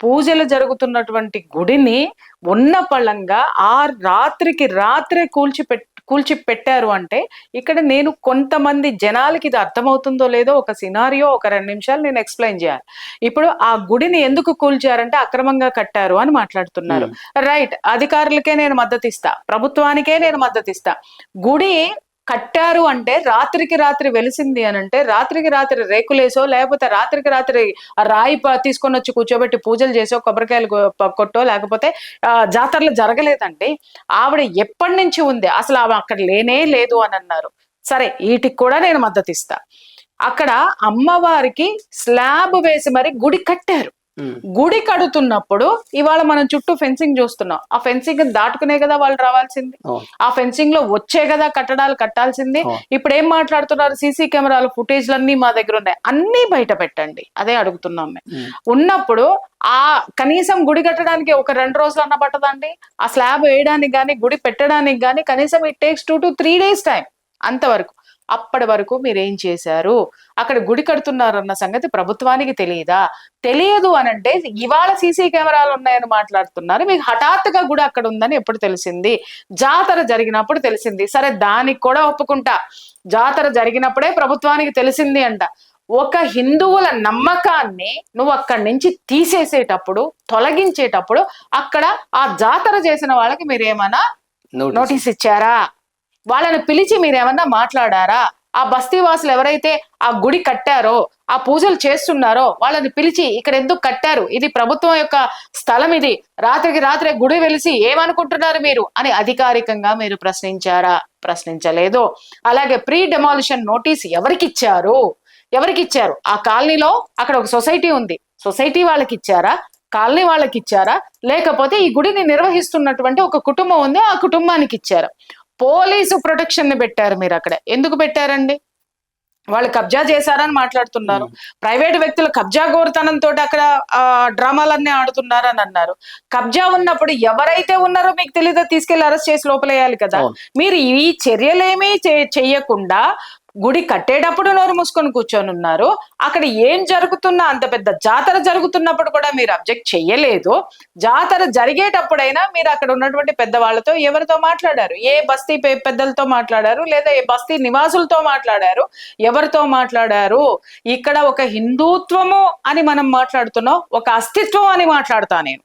పూజలు జరుగుతున్నటువంటి గుడిని ఉన్న పళంగా ఆ రాత్రికి రాత్రే కూల్చి పెట్ కూల్చి పెట్టారు అంటే ఇక్కడ నేను కొంతమంది జనాలకి ఇది అర్థమవుతుందో లేదో ఒక సినారియో ఒక రెండు నిమిషాలు నేను ఎక్స్ప్లెయిన్ చేయాలి. ఇప్పుడు ఆ గుడిని ఎందుకు కూల్చారంటే అక్రమంగా కట్టారు అని మాట్లాడుతున్నారు. రైట్ అధికారులకే నేను మద్దతు ఇస్తా ప్రభుత్వానికే నేను మద్దతు ఇస్తా గుడి కట్టారు అంటే రాత్రికి రాత్రి వెలిసింది అని అంటే రాత్రికి రాత్రి రేకులేసో లేకపోతే రాత్రికి రాత్రి ఆ రాయి తీసుకొని వచ్చి కూర్చోబెట్టి పూజలు చేసో కొబ్బరికాయలు కొట్టో లేకపోతే జాతరలు జరగలేదండి. ఆవిడ ఎప్పటి నుంచి ఉంది? అసలు ఆమె అక్కడ లేనే లేదు అని అన్నారు. సరే వీటికి కూడా నేను మద్దతు ఇస్తా అక్కడ అమ్మవారికి స్లాబ్ వేసి మరి గుడి కట్టారు. గుడి కడుతున్నప్పుడు ఇవాళ మనం చుట్టూ ఫెన్సింగ్ చూస్తున్నాం. ఆ ఫెన్సింగ్ దాటుకునే కదా వాళ్ళు రావాల్సింది. ఆ ఫెన్సింగ్లో వచ్చే కదా కట్టడాలు కట్టాల్సింది. ఇప్పుడు ఏం మాట్లాడుతున్నారు? సీసీ కెమెరాల ఫుటేజ్లు అన్ని మా దగ్గర ఉన్నాయి. అన్ని బయట పెట్టండి. అదే అడుగుతున్నాం మేము. ఉమ్. ఉన్నప్పుడు ఆ కనీసం గుడి కట్టడానికి ఒక రెండు రోజులు అన్న పట్టదండి. ఆ స్లాబ్ వేయడానికి కానీ గుడి పెట్టడానికి కానీ కనీసం it takes two to three days time అంతవరకు. అప్పటి వరకు మీరు ఏం చేశారు? అక్కడ గుడి కడుతున్నారన్న సంగతి ప్రభుత్వానికి తెలియదా తెలియదు అని అంటే ఇవాళ సీసీ కెమెరాలు ఉన్నాయని మాట్లాడుతున్నారు. మీకు హఠాత్తుగా గుడి అక్కడ ఉందని ఎప్పుడు తెలిసింది? జాతర జరిగినప్పుడు తెలిసింది. సరే దానికి కూడా ఒప్పుకుంటా. జాతర జరిగినప్పుడే ప్రభుత్వానికి తెలిసింది అంట. ఒక హిందువుల నమ్మకాన్ని నువ్వు అక్కడి నుంచి తీసేసేటప్పుడు తొలగించేటప్పుడు అక్కడ ఆ జాతర చేసిన వాళ్ళకి మీరు ఏమైనా నోటీస్. నోటీస్ ఇచ్చారా? వాళ్ళని పిలిచి మీరేమన్నా మాట్లాడారా? ఆ బస్తీ వాసులు ఎవరైతే ఆ గుడి కట్టారో ఆ పూజలు చేస్తున్నారో వాళ్ళని పిలిచి ఇక్కడ ఎందుకు కట్టారు? ఇది ప్రభుత్వం యొక్క స్థలం ఇది. రాత్రికి రాత్రే గుడి వెలిసి ఏమనుకుంటున్నారు మీరు? అని అధికారికంగా మీరు ప్రశ్నించారా? ప్రశ్నించలేదు. అలాగే ప్రీ డెమాలిషన్ నోటీస్ ఎవరికి ఇచ్చారు ఎవరికి ఇచ్చారు ఆ కాలనీలో అక్కడ ఒక సొసైటీ ఉంది. సొసైటీ వాళ్ళకి ఇచ్చారా కాలనీ వాళ్ళకి ఇచ్చారా లేకపోతే ఈ గుడిని నిర్వహిస్తున్నటువంటి ఒక కుటుంబం ఉంది ఆ కుటుంబానికి ఇచ్చారా పోలీసు ప్రొటెక్షన్ని పెట్టారు మీరు అక్కడ. ఎందుకు పెట్టారండి? వాళ్ళు కబ్జా చేశారని మాట్లాడుతున్నారు. ప్రైవేట్ వ్యక్తులు కబ్జా గోరుతనంతో అక్కడ ఆ డ్రామాలన్నీ ఆడుతున్నారని అన్నారు. కబ్జా ఉన్నప్పుడు ఎవరైతే ఉన్నారో మీకు తెలియదా తీసుకెళ్ళి అరెస్ట్ చేసి లోపలేయాలి కదా. మీరు ఈ చర్యలేమీ చే- చెయ్యకుండా గుడి కట్టేటప్పుడు నోరు మూసుకొని కూర్చొని ఉన్నారు. అక్కడ ఏం జరుగుతున్నా అంత పెద్ద జాతర జరుగుతున్నప్పుడు కూడా మీరు అబ్జెక్ట్ చేయలేదు. జాతర జరిగేటప్పుడైనా మీరు అక్కడ ఉన్నటువంటి పెద్దవాళ్ళతో ఎవరితో మాట్లాడారు? ఏ బస్తీ పెద్దలతో మాట్లాడారు? లేదా ఏ బస్తీ నివాసులతో మాట్లాడారు? ఎవరితో మాట్లాడారు? ఇక్కడ ఒక హిందుత్వము అని మనం మాట్లాడుతున్నాం ఒక అస్తిత్వం అని మాట్లాడతా నేను.